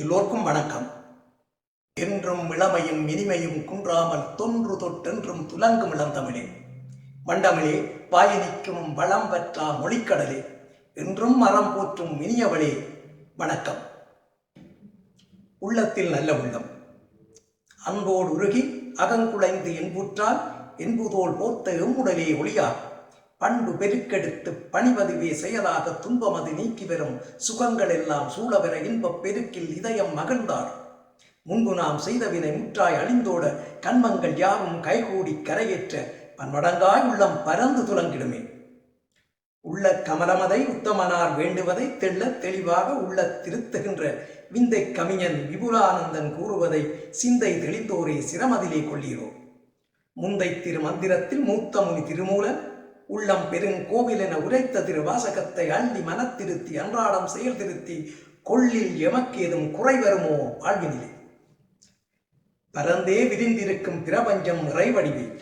எல்லோருக்கும் வணக்கம். என்றும் இளமையும் இனிமையும் குன்றாமல் தொன்று தொட்டென்றும் துலங்கும் இளந்தமிழே. வண்டமிழே வாயனிக்கும் வளம் பெற்றா மொழிக்கடலே என்றும் மரம் போற்றும் இனியவளே வணக்கம். உள்ளத்தில் நல்ல உள்ளம். அன்போடு உருகி அகங்குலைந்து என்புற்றால் என்புதோல் போர்த்த எம்முடலே ஒளியா. பண்பு பெருக்கெடுத்து பணிவதுவே செயலாக துன்பமது நீக்கி வரும் சுகங்கள் எல்லாம் சூழவர இன்பப் பெருக்கில் இதயம் மகிழ்ந்தார் முன்பு நாம் செய்தவினை முற்றாய் அழிந்தோட கண்மங்கள் யாவும் கைகூடி கரையேற்ற பன்மடங்காய் உள்ளம் பறந்து துலங்கிடுமே. உள்ள கமலமதை உத்தமனார் வேண்டுவதை தெள்ள தெளிவாக உள்ள திருத்துகின்ற விந்தை கவிஞன் விபுலானந்தன் கூறுவதை சிந்தை தெளிந்தோரே சிரமதிலே கொள்கிறோம் முந்தை திருமந்திரத்தில் மூத்த முனி திருமூலன் உள்ளம் பெருங்கோவில் என உரைத்த திரு வாசகத்தை அள்ளி மனத்திருத்தி அன்றாடம் செயல் திருத்தி கொள்ளில் எமக்கேதும் குறை வருமோ? வாழ்வினிலே. பரந்தே விரிந்திருக்கும் பிரபஞ்சம் நிறைவடிவே.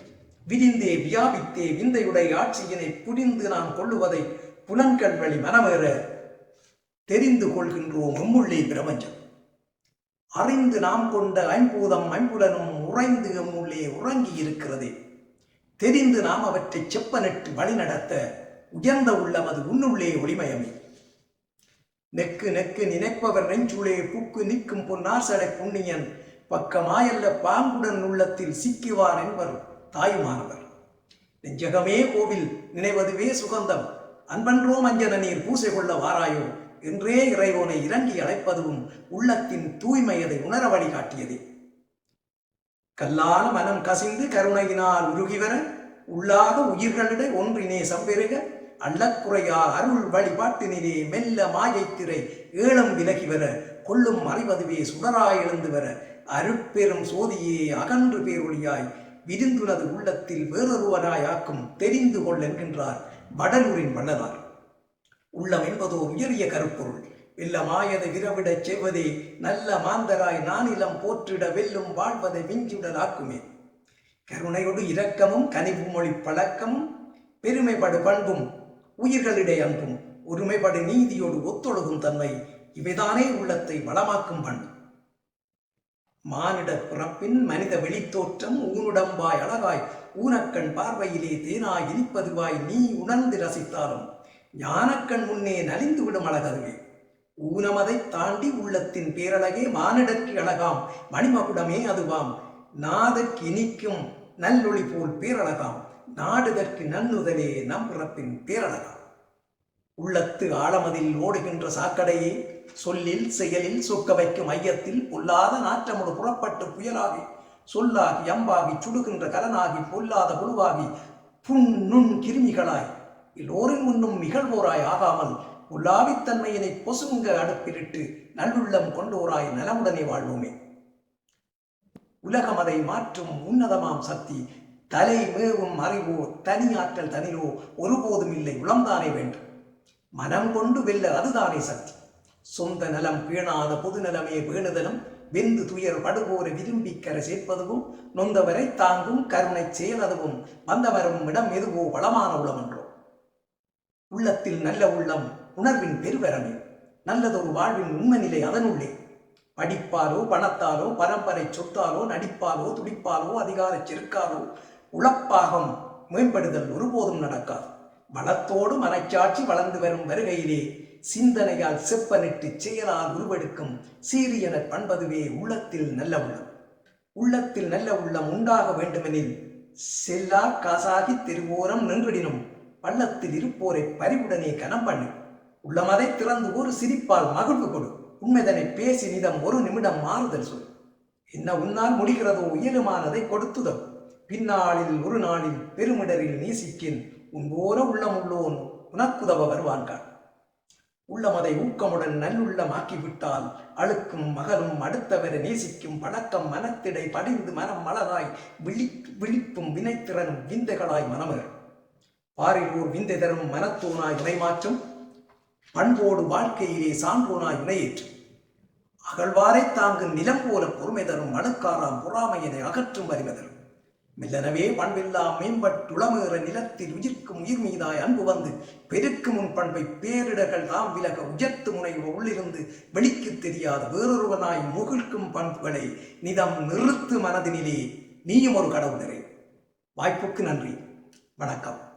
விரிந்தே வியாபித்தே விந்தையுடைய ஆட்சியினை புரிந்து நாம் கொள்ளுவதை புலன்கள் வழி மனமேற தெரிந்து கொள்கின்றோம் எம்முள்ளே பிரபஞ்சம். அறிந்து நாம் கொண்ட ஐம்பூதம் ஐம்புலனும் உறைந்து எம்முள்ளே உறங்கி இருக்கிறதே தெரிந்து நாம் அவற்றை செப்பனிட்டு வழிநடத்த உயர்ந்த உள்ளம் அது உன்னுள்ளே ஒளிமயமே. நெக்கு நெக்கு நினைப்பவர் நெஞ்சுளே புக்கு நிற்கும் பொன்னாசடை புண்ணியன் பக்கமாயல்ல பாங்குடன் உள்ளத்தில் சிக்கிவார் என்பர் தாயுமானவர். நெஞ்சகமே கோவில் நினைவதுவே சுகந்தம். அன்பன்றோ மஞ்சன நீர் பூசை கொள்ள வாராயோ? என்றே இறைவனை இறங்கி அழைப்பதும் உள்ளத்தின் தூய்மையதை உணர வழிகாட்டியதே. கல்லான மனம் கசிந்து கருணையினால் உருகிவர உள்ளாக உயிர்களிட ஒன்றினே சம்பெருக அள்ளக்குறையா அருள் வழிபாட்டினிலே மெல்ல மாயைத்திரை ஏலம் விலகி வர கொள்ளும் அறிவதுவே சுடராய் எழுந்து வர அருட்பெரும் சோதியே அகன்று பேரொழியாய் விரிந்துனது உள்ளத்தில் வேறொருவராய் ஆக்கும் தெரிந்து கொள் என்கின்றார் வடலூரின் வள்ளலார். உள்ளம் என்பதோ உயரிய கருப்பொருள். வெல்லமாயதை விரவிடச் செய்வதே நல்ல மாந்தராய் நானிலம் போற்றிட வெல்லும் வாழ்வதை விஞ்சுடல் ஆக்குமே கருணையோடு இரக்கமும் கனிவு மொழி பழக்கமும் பெருமைப்படு பண்பும் உயிர்களிடை அன்பும் ஒருமைப்படு நீதியோடு ஒத்தொழுகும் தன்மை இவைதானே உள்ளத்தை வளமாக்கும் பண்பு. மானிட பிறப்பின் மனித வெளித்தோற்றம் ஊனுடம்பாய் அழகாய் ஊனக்கண் பார்வையிலே தேனாய் இனிப்பதுவாய் நீ உணர்ந்து ரசித்தாலும் ஞானக்கண் முன்னே நலிந்து விடும் அழகதுவே ஊனமதை தாண்டி உள்ளத்தின் பேரழகே மானிடற்கு அழகாம். மணிமகுடமே அதுவாம். நாதற்கு இனிக்கும் நல்லொளி போல் பேரழகாம். நாடுதற்கு நன்னுதலே நம் பிறப்பின் பேரழகாம். உள்ளத்து ஆழமதில் ஓடுகின்ற சாக்கடையே சொல்லில் செயலில் சொக்க வைக்கும் ஐயத்தில் பொல்லாத நாற்றமுடு புறப்பட்டு புயலாகி சொல்லாகி அம்பாகி சுடுகின்ற கலனாகி பொல்லாத புழுவாகி புண் நுண் கிருமிகளாய். எல்லோரின் முன்னும் நிகழ்வோராய் ஆகாமல் உலாவித்தன்மையினை பொசுங்க அடுப்பிலிட்டு நல்லுள்ளம் கொண்டோராய் நலமுடனே வாழ்வோமே. உலகம் அதை மாற்றும் உன்னதமாம் சக்தி தலை மேவும் அறிவோ தனி ஆற்றல் தனிலோ ஒருபோதும் இல்லை உளம்தானே வேண்டும். மனம் கொண்டு வெல்ல அதுதானே சக்தி. சொந்த நலம் பேணாத பொது நலமே பேணுதலும் வெந்து துயர் படுகோரை விரும்பி கரை சேர்ப்பதுவும் நொந்தவரை தாங்கும் கருணை செயலதுவும் வந்தவரும் இடம் எதுவோ வளமான உளமன்றோ உள்ளத்தில் நல்ல உள்ளம் உணர்வின் பெருவரமே. நல்லதொரு வாழ்வின் உண்மை நிலை அதனுள்ளே. படிப்பாலோ பணத்தாலோ பரம்பரை சொத்தாலோ நடிப்பாலோ துடிப்பாலோ அதிகார செருக்காலோ உழப்பாகம் மேம்படுதல் ஒருபோதும் நடக்காது. வளத்தோடு மனச்சாட்சி வளர்ந்து வரும் வருகையிலே சிந்தனையால் செப்பனிட்டு செயலால் உருவெடுக்கும் சீரியன பண்பதுவே உள்ளத்தில் நல்ல உள்ளம். உள்ளத்தில் நல்ல உள்ளம் உண்டாக வேண்டுமெனில் செல்லா காசாகி தெருவோரம் நின்றுடினும் பள்ளத்தில் இருப்போரை பறிவுடனே கனம் பண்ணு உள்ளமதை திறந்து ஒரு சிரிப்பால் மகிழ்வு கொடு. உண்மைதனை பேசி நிதம் ஒரு நிமிடம் மாறுதல் சொல். என்ன உன்னால் முடிகிறதோ இயலுமானதை கொடுத்துதல். பின்னாளில் ஒரு நாளில் பெருமிடரில் நீசிக்கின். உன் போல உள்ளமுள்ளோன் உனக்குதவ வருவான்கான் உள்ளமதை ஊக்கமுடன் நல்லுள்ளமாக்கிவிட்டால் அழுக்கும் மகளும் அடுத்தவரை நேசிக்கும் பழக்கம் மனத்திடை படிந்து மனம் மலராய் விழி விழிப்பும் வினைத்திறனும் விந்தைகளாய் மனமரும் பாரிலூர் விந்தை தரும் மனத்தோனாய் இணைமாற்றும் பண்போடு வாழ்க்கையிலே சான்றோனாய் இணையேற்று அகழ்வாரை தாங்கும் நிலம் போல பொறுமை தரும் மனுக்காராம் பொறாமையினை அகற்றும் அறிவதரும் மில்லனவே பண்பில்லா மேம்பட்டுளமேற நிலத்தில் உயிர்க்கும் உயிர் மீதாய் அன்பு வந்து பெருக்கும் முன் பண்பை பேரிடர்கள் தாம் விலக உயர்த்து முனைவ உள்ளிருந்து வெளிக்கு தெரியாத வேறொருவனாய் முகிழ்க்கும் பண்புகளை நிதம் நிறுத்து மனதினிலே நீயும் ஒரு கடவுளரே. வாய்ப்புக்கு நன்றி. வணக்கம்.